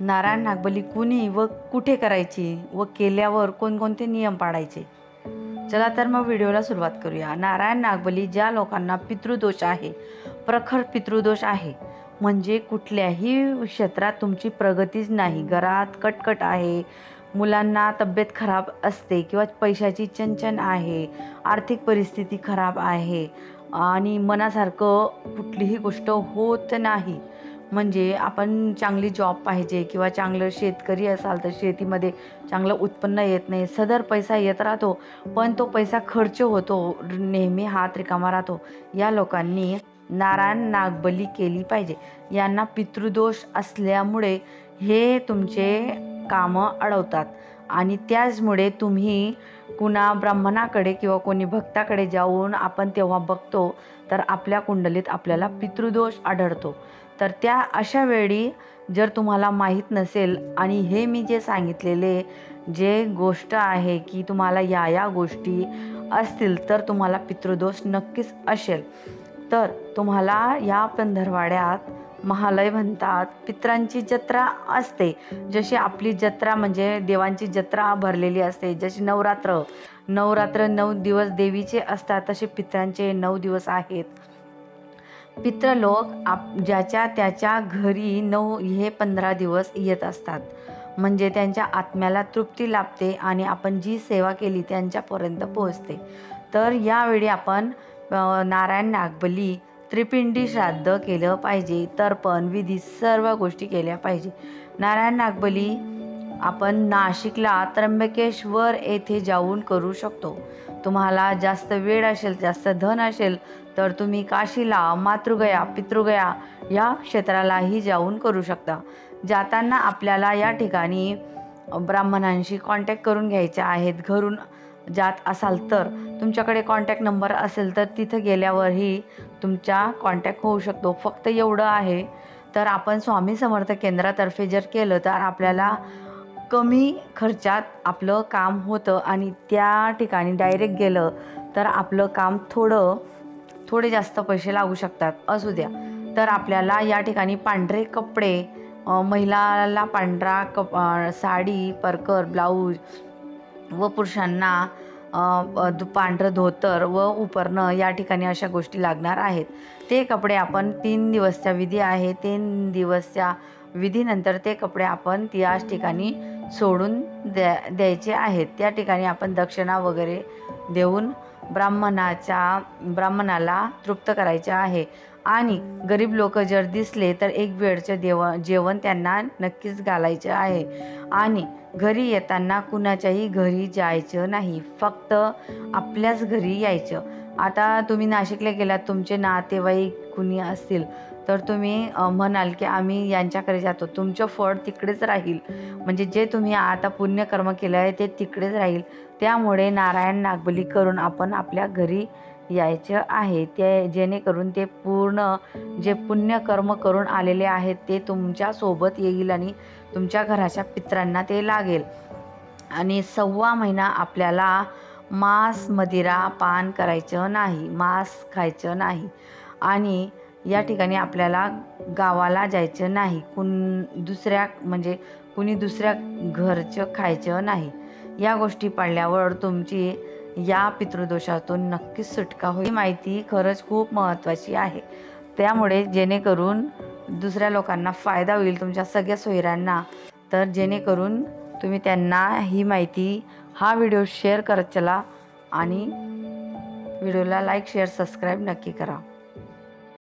नारायण नागबली कुणी व कुठे करायची व केल्यावर कोणकोणते नियम पाळायचे? चला तर मग व्हिडिओला सुरुवात करूया. नारायण नागबली ज्या लोकांना पितृदोष आहे प्रखर पितृदोष आहे म्हणजे कुठल्याही क्षेत्रात तुमची प्रगतीच नाही. घरात कटकट आहे मुलांना तब्येत खराब असते किंवा पैशाची चंचन आहे आर्थिक परिस्थिती खराब आहे आणि मनासारखं कुठलीही गोष्ट होत नाही. म्हणजे आपण चांगली जॉब पाहिजे किंवा चांगलं शेतकरी असाल तर शेतीमध्ये चांगलं उत्पन्न येत नाही सदर पैसा येत राहतो पण तो पैसा खर्च होतो नेहमी हात रिकामा राहतो. या लोकांनी नारायण नागबली केली पाहिजे. यांना पितृदोष असल्यामुळे हे तुमचे कामं अडवतात. आणि त्याचमुळे तुम्ही कुणा ब्राह्मणाकडे किंवा कोणी भक्ताकडे जाऊन आपण तेव्हा बघतो तर आपल्या कुंडलीत आपल्याला पितृदोष आढळतो. तर त्या अशा वेळी जर तुम्हाला माहीत नसेल आणि हे मी जे सांगितलेले जे गोष्ट आहे की तुम्हाला या या गोष्टी असतील तर तुम्हाला पितृदोष नक्कीच असेल. तर तुम्हाला या पंधरवाड्यात महालय म्हणतात. पित्रांची जत्रा असते. जशी आपली जत्रा म्हणजे देवांची जत्रा भरलेली असते. जशी नवरात्र नवरात्र नऊ दिवस देवीचे असतात तसे पित्रांचे नऊ दिवस आहेत. पित्र लोक आप ज्याच्या त्याच्या घरी नऊ हे पंधरा दिवस येत असतात. म्हणजे त्यांच्या आत्म्याला तृप्ती लाभते आणि आपण जी सेवा केली त्यांच्यापर्यंत पोहोचते. तर यावेळी आपण नारायण नागबली त्रिपिंडी श्राद्ध केलं पाहिजे तर्पण विधी सर्व गोष्टी केल्या पाहिजे. नारायण नागबली आपण नाशिकला त्र्यंबकेश्वर येथे जाऊन करू शकतो. तुम्हाला जास्त वेळ असेल जास्त धन असेल तर तुम्ही काशीला मातृगया पितृगया या क्षेत्रालाही जाऊन करू शकता. जाताना आपल्याला या ठिकाणी ब्राह्मणांशी कॉन्टॅक्ट करून घ्यायचे आहेत. घरून जात असाल तर. तुमच्याकडे कॉन्टॅक्ट नंबर असेल तर तिथं गेल्यावरही तुमच्या कॉन्टॅक्ट होऊ शकतो. फक्त एवढं आहे तर आपण स्वामी समर्थ केंद्रातर्फे जर केलं तर आपल्याला कमी खर्चात आपलं काम होतं आणि त्या ठिकाणी डायरेक्ट गेलं तर आपलं काम थोडं थोडे जास्त पैसे लागू शकतात. असू द्या. तर आपल्याला या ठिकाणी पांढरे कपडे महिलाला पांढरा कप साडी परकर ब्लाऊज व पुरुषांना पांढरं धोतर व उपरणं या ठिकाणी अशा गोष्टी लागणार आहेत. ते कपडे आपण तीन दिवसच्या विधी आहे तीन दिवसच्या विधीनंतर ते कपडे आपण त्याच ठिकाणी सोडून द्या द्यायचे आहेत. त्या ठिकाणी आपण दक्षिणा वगैरे देऊन ब्राह्मणाच्या ब्राह्मणाला तृप्त करायचे आहे. आणि गरीब लोक जर दिसले तर एक वेळचं देव जेवण त्यांना नक्कीच घालायचे आहे. आणि घरी येताना कुणाच्याही घरी जायचं नाही. फक्त आपल्याच घरी यायचं. आता तुम्ही नाशिकला गेलात तुमचे नातेवाईक कुणी असतील तर तुम्ही म्हणाल की आम्ही यांच्याकडे जातो. तुमचं फळ तिकडेच राहील. म्हणजे जे तुम्ही आता पुण्यकर्म केलं आहे ते तिकडेच राहील. त्यामुळे नारायण नागबली करून आपण आपल्या घरी यायचं आहे. ते जेणेकरून ते पूर्ण जे पुण्यकर्म करून आलेले आहेत ते तुमच्यासोबत येईल आणि तुमच्या घराच्या पित्रांना ते लागेल. आणि सव्वा महिना आपल्याला मांस मदिरा पान करायचं नाही मांस खायचं नाही. आणि या ठिकाणी आपल्याला गावाला जायचं नाही. कुण दुसऱ्या म्हणजे कुणी दुसऱ्या घरचं खायचं नाही. या गोष्टी पाळल्यावर तुमची या पितृदोषातून नक्कीच सुटका होईल. ही माहिती खरंच खूप महत्त्वाची आहे. त्यामुळे जेणेकरून दुसऱ्या लोकांना फायदा होईल तुमच्या सगळ्या सोयऱ्यांना. तर जेणेकरून तुम्ही त्यांना ही माहिती हा व्हिडिओ शेअर करत चला आणि व्हिडिओला लाईक शेअर सबस्क्राईब नक्की करा.